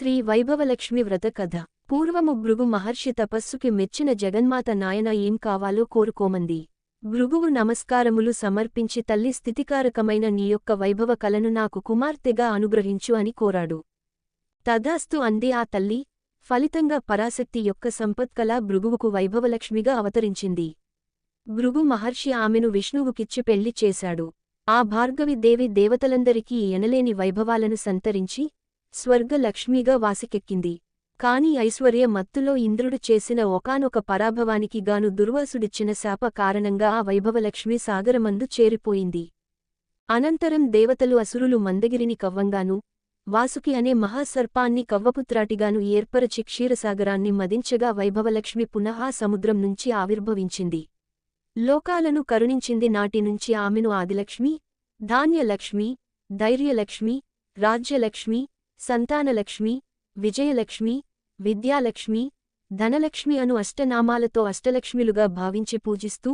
శ్రీ వైభవలక్ష్మి వ్రత కథ. పూర్వము భృగు మహర్షి తపస్సుకి మెచ్చిన జగన్మాత నాయన ఏం కావాలో కోరుకోమంది. భృగువు నమస్కారములు సమర్పించి తల్లి స్థితికారకమైన నీ యొక్క వైభవ కలను నాకు కుమార్తెగా అనుగ్రహించు అని కోరాడు. తదాస్తు అంది ఆ తల్లి. ఫలితంగా పరాశక్తి యొక్క సంపత్కళ భృగువుకు వైభవలక్ష్మిగా అవతరించింది. భృగు మహర్షి ఆమెను విష్ణువుకిచ్చి పెళ్ళి చేశాడు. ఆ భార్గవి దేవి దేవతలందరికీ ఎనలేని వైభవాలను సంతరించి స్వర్గలక్ష్మిగా వాసికెక్కింది. కాని ఐశ్వర్య మత్తులో ఇంద్రుడు చేసిన ఒకానొక పరాభవానికి గాను దుర్వాసుడిచ్చిన శాప కారణంగా ఆ వైభవలక్ష్మి సాగరమందు చేరిపోయింది. అనంతరం దేవతలు అసురులు మందగిరిని కవ్వంగాను వాసుకి అనే మహాసర్పాన్ని కవ్వపుత్రాటిగాను ఏర్పరచి క్షీరసాగరాన్ని మదించగా వైభవలక్ష్మి పునః సముద్రం నుంచి ఆవిర్భవించింది. లోకాలను కరుణించింది నాటినుంచి ఆమెను ఆదిలక్ష్మి ధాన్యలక్ష్మి ధైర్యలక్ష్మి రాజ్యలక్ష్మి సంతానలక్ష్మి విజయలక్ష్మి విద్యాలక్ష్మి ధనలక్ష్మి అను అష్టనామాలతో అష్టలక్ష్మిలుగా భావించి పూజిస్తూ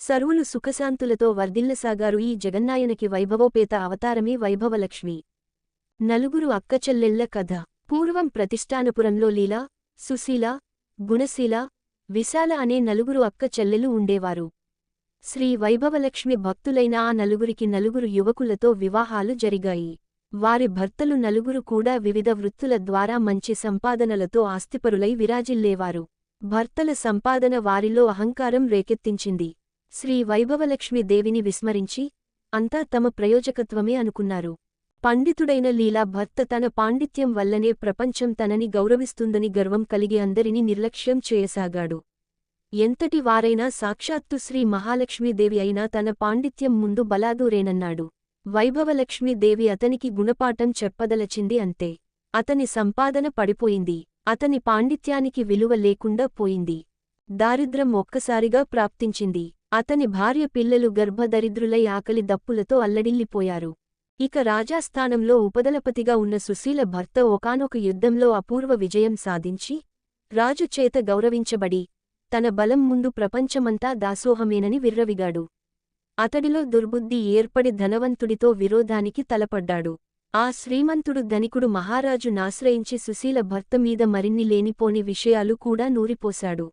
సర్వులు సుఖశాంతులతో వర్ధిల్లసాగారు ఈ జగన్నాయనకి వైభవోపేత అవతారమే వైభవలక్ష్మి. నలుగురు అక్కచెల్లెళ్ళ కథ. పూర్వం ప్రతిష్టానపురంలో లీల సుశీల గుణశీల విశాల అనే నలుగురు అక్క చెల్లెలు ఉండేవారు. శ్రీ వైభవలక్ష్మి భక్తులైన ఆ నలుగురికి నలుగురు యువకులతో వివాహాలు జరిగాయి. వారి భర్తలు నలుగురు కూడా వివిధ వృత్తుల ద్వారా మంచి సంపాదనలతో ఆస్తిపరులై విరాజిల్లేవారు. భర్తల సంపాదన వారిలో అహంకారం రేకెత్తించింది. శ్రీ వైభవలక్ష్మి దేవిని విస్మరించి అంతా తమ ప్రయోజకత్వమే అనుకున్నారు. పండితుడైన లీలా భర్త తన పాండిత్యం వల్లనే ప్రపంచం తనని గౌరవిస్తుందని గర్వం కలిగి అందరినీ నిర్లక్ష్యం చేయసాగాడు. ఎంతటి వారైనా సాక్షాత్తు శ్రీ మహాలక్ష్మీదేవి అయినా తన పాండిత్యం ముందు బలాదూరేనన్నాడు. వైభవలక్ష్మీదేవి అతనికి గుణపాఠం చెప్పదలచింది అంతే. అతని సంపాదన పడిపోయింది. అతని పాండిత్యానికి విలువ లేకుండా పోయింది. దారిద్ర్యం ఒక్కసారిగా ప్రాప్తించింది. అతని భార్య పిల్లలు గర్భదరిద్రులై ఆకలి దప్పులతో అల్లడిల్లిపోయారు. ఇక రాజాస్థానంలో ఉపదలపతిగా ఉన్న సుశీల భర్త ఒకానొక యుద్ధంలో అపూర్వ విజయం సాధించి రాజు చేత గౌరవించబడి తన బలం ముందు ప్రపంచమంతా దాసోహమేనని విర్రవిగాడు. అతడిలో దుర్బుద్ధి ఏర్పడి ధనవంతుడితో విరోధానికి తలపడ్డాడు. ఆ శ్రీమంతుడు ధనికుడు మహారాజు నాశ్రయించి సుశీల భర్త మీద మరిన్ని లేనిపోని విషయాలు కూడా నూరిపోశాడు.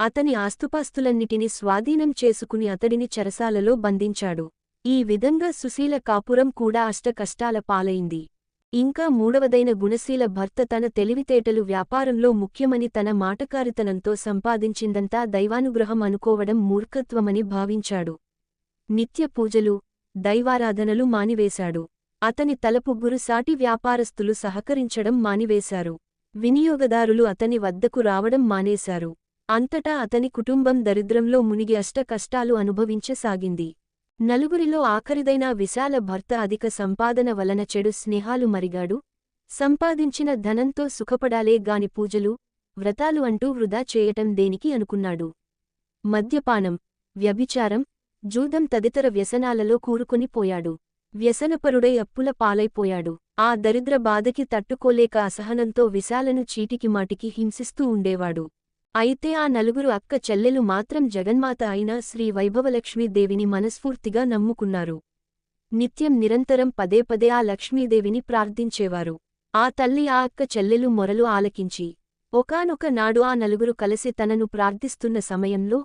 అతని ఆస్తుపాస్తులన్నిటినీ స్వాధీనం చేసుకుని అతడిని చెరసాలలో బంధించాడు. ఈ విధంగా సుశీల కాపురం కూడా అష్టకష్టాల పాలైంది. ఇంకా మూడవదైన గుణశీల భర్త తన తెలివితేటలు వ్యాపారంలో ముఖ్యమని తన మాటకారితనంతో సంపాదించిందంతా దైవానుగ్రహం అనుకోవడం మూర్ఖత్వమని భావించాడు. నిత్య పూజలు దైవారాధనలు మానివేశాడు. అతని తలపుగ్గురు సాటి వ్యాపారస్తులు సహకరించడం మానివేశారు. వినియోగదారులు అతని వద్దకు రావడం మానేశారు. అంతటా అతని కుటుంబం దరిద్రంలో మునిగి అష్టకష్టాలు అనుభవించసాగింది. నలుగురిలో ఆఖరిదైన విశాల భర్త అధిక సంపాదన వలన చెడు స్నేహాలు మరిగాడు. సంపాదించిన ధనంతో సుఖపడాలే గాని పూజలు వ్రతాలు అంటూ వృధా చేయటం దేనికి అనుకున్నాడు? మద్యపానం వ్యభిచారం జూదం తదితర వ్యసనాలలో కూరుకునిపోయాడు వ్యసనపరుడై అప్పుల పాలైపోయాడు. ఆ దరిద్ర బాధకి తట్టుకోలేక అసహనంతో విశాలను చీటికి మాటికి హింసిస్తూ ఉండేవాడు. అయితే ఆ నలుగురు అక్క చెల్లెలు మాత్రం జగన్మాత అయిన శ్రీ వైభవలక్ష్మీదేవిని మనస్ఫూర్తిగా నమ్ముకున్నారు. నిత్యం నిరంతరం పదే పదే ఆ లక్ష్మీదేవిని ప్రార్థించేవారు. ఆ తల్లి ఆ అక్క చెల్లెలు మొరలు ఆలకించి ఒకానొక నాడు ఆ నలుగురు కలిసి తనను ప్రార్థిస్తున్న సమయంలో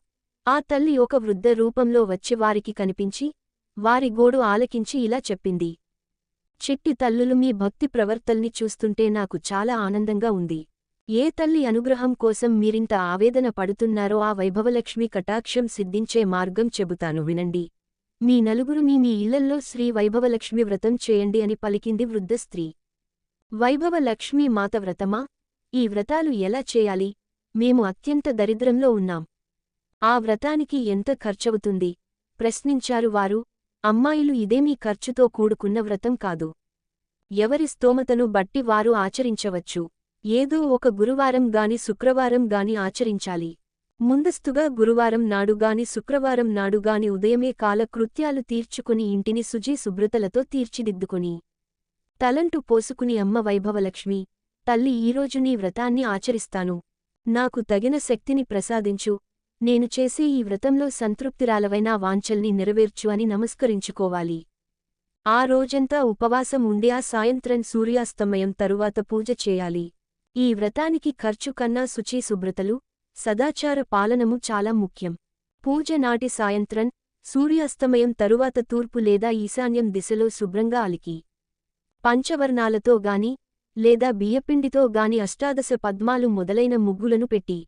ఆ తల్లి ఒక వృద్ధ రూపంలో వచ్చి వారికి కనిపించి వారి గోడు ఆలకించి ఇలా చెప్పింది. చెట్టి తల్లులు మీ భక్తి ప్రవర్తల్ని చూస్తుంటే నాకు చాలా ఆనందంగా ఉంది. ఏ తల్లి అనుగ్రహం కోసం మీరింత ఆవేదన పడుతున్నారో ఆ వైభవలక్ష్మి కటాక్షం సిద్ధించే మార్గం చెబుతాను వినండి. మీ నలుగురు మీ మీ ఇళ్ళల్లో శ్రీ వైభవలక్ష్మి వ్రతం చేయండి అని పలికింది వృద్ధ స్త్రీ. వైభవలక్ష్మీ మాత వ్రతమా? ఈ వ్రతాలు ఎలా చేయాలి? మేము అత్యంత దరిద్రంలో ఉన్నాం. ఆ వ్రతానికి ఎంత ఖర్చవుతుంది? ప్రశ్నించారు వారు. అమ్మాయిలు ఇదేమీ ఖర్చుతో కూడుకున్న వ్రతం కాదు. ఎవరి స్తోమతను బట్టి వారు ఆచరించవచ్చు. ఏదో ఒక గురువారం గాని శుక్రవారం గాని ఆచరించాలి. ముందస్తుగా గురువారం నాడుగాని శుక్రవారం నాడుగాని ఉదయమే కాలకృత్యాలు తీర్చుకుని ఇంటిని శుచి శుభ్రతలతో తీర్చిదిద్దుకుని. తలంటు పోసుకుని అమ్మ వైభవలక్ష్మి తల్లి ఈరోజు నీ వ్రతాన్ని ఆచరిస్తాను. నాకు తగిన శక్తిని ప్రసాదించు. నేను చేసే ఈ వ్రతంలో సంతృప్తిరాలవైనా వాంఛల్ని నెరవేర్చు అని నమస్కరించుకోవాలి. ఆ రోజంతా ఉపవాసం ఉండి ఆ సాయంత్రం సూర్యాస్తమయం తరువాత పూజ చేయాలి. ఈ వ్రతానికి ఖర్చు కన్నా శుచి శుభ్రతలు సదాచార పాలనము చాలా ముఖ్యం. పూజ నాటి సాయంత్రం సూర్యాస్తమయం తరువాత తూర్పు లేదా ఈశాన్యం దిశలో శుభ్రంగా అలికి. పంచవర్ణాలతో గాని లేదా బియ్యపిండితో గాని అష్టాదశ పద్మాలు మొదలైన ముగ్గులను పెట్టి.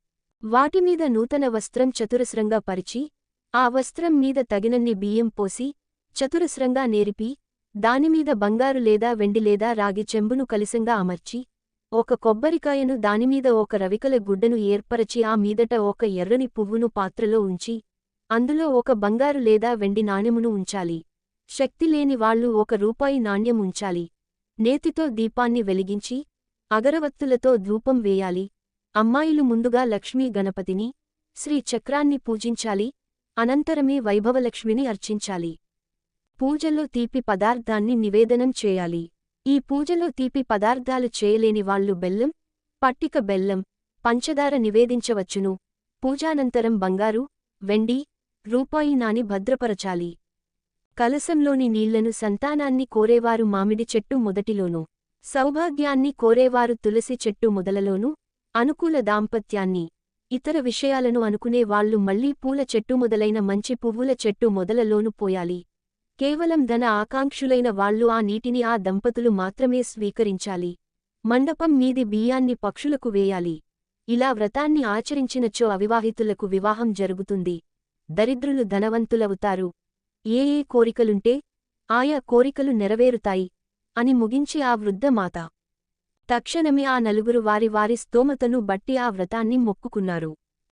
వాటిమీద నూతన వస్త్రం చతురస్రంగా పరిచి ఆ వస్త్రం మీద తగినన్ని బియ్యం పోసి చతురస్రంగా నేరిపి దానిమీద బంగారు లేదా వెండి లేదా రాగి చెంబును కలిసంగా అమర్చి ఒక కొబ్బరికాయను దానిమీద ఒక రవికల గుడ్డను ఏర్పరచి ఆ మీదట ఒక ఎర్రని పువ్వును పాత్రలో ఉంచి అందులో ఒక బంగారు లేదా వెండి నాణెమును ఉంచాలి. శక్తిలేని వాళ్ళు ఒక రూపాయి నాణ్యం ఉంచాలి. నేతితో దీపాన్ని వెలిగించి అగరవత్తులతో ధూపం వేయాలి. అమ్మాయిలు ముందుగా లక్ష్మీ గణపతిని శ్రీ చక్రాన్ని పూజించాలి అనంతరమే వైభవలక్ష్మిని అర్చించాలి. పూజలో తీపి పదార్థాన్ని నివేదనం చేయాలి. ఈ పూజలో తీపి పదార్థాలు చేయలేని వాళ్ళు బెల్లం పట్టిక బెల్లం పంచదార నివేదించవచ్చును. పూజానంతరం బంగారు వెండి రూపాయి నాని భద్రపరచాలి. కలశంలోని నీళ్ళను సంతానాన్ని కోరేవారు మామిడి చెట్టు మొదటిలోనూ సౌభాగ్యాన్ని కోరేవారు తులసి చెట్టు మొదలలోనూ అనుకూల దాంపత్యాన్ని ఇతర విషయాలను అనుకునే వాళ్ళు మళ్ళీ పూల చెట్టు మొదలైన మంచి పువ్వుల చెట్టు మొదలలోనూ పోయాలి. కేవలం ధన ఆకాంక్షులైన వాళ్ళు ఆ నీటిని ఆ దంపతులు మాత్రమే స్వీకరించాలి. మండపం మీది బియ్యాన్ని పక్షులకు వేయాలి. ఇలా వ్రతాన్ని ఆచరించినచో అవివాహితులకు వివాహం జరుగుతుంది. దరిద్రులు ధనవంతులవుతారు. ఏ ఏ కోరికలుంటే ఆయా కోరికలు నెరవేరుతాయి అని ముగించి ఆ వృద్ధమాత. తక్షణమే ఆ నలుగురు వారి వారి స్తోమతను బట్టి ఆ వ్రతాన్ని మొక్కుకున్నారు.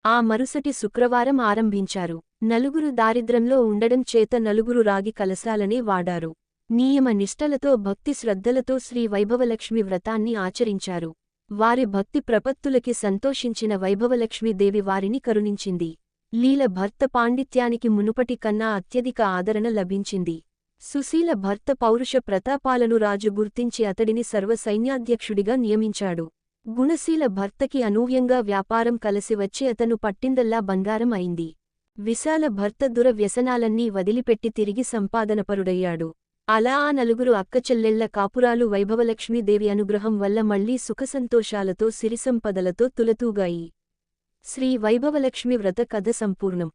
ఆ మరుసటి శుక్రవారం ఆరంభించారు. నలుగురు దారిద్రంలో ఉండడం చేత నలుగురు రాగి కలశాలనే వాడారు. నియమ నిష్టలతో భక్తి శ్రద్ధలతో శ్రీ వైభవలక్ష్మి వ్రతాన్ని ఆచరించారు. వారి భక్తి ప్రపత్తులకి సంతోషించిన వైభవలక్ష్మీదేవి వారిని కరుణించింది. లీల భర్త పాండిత్యానికి మునుపటి కన్నా అత్యధిక ఆదరణ లభించింది. సుశీల భర్త పౌరుష ప్రతాపాలను రాజు గుర్తించి అతడిని సర్వసైన్యాధ్యక్షుడిగా నియమించాడు. గుణశీల భర్తకి అనూహ్యంగా వ్యాపారం కలసివచ్చి అతను పట్టిందల్లా బంగారం అయింది. విశాల భర్త దుర వ్యసనాలన్నీ వదిలిపెట్టి తిరిగి సంపాదనపరుడయ్యాడు. అలా ఆ నలుగురు అక్కచెల్లెళ్ళ కాపురాలు వైభవలక్ష్మీదేవి అనుగ్రహం వల్ల మళ్ళీ సుఖసంతోషాలతో సిరిసంపదలతో తులతూగాయి. శ్రీ వైభవలక్ష్మి వ్రత కథ సంపూర్ణం.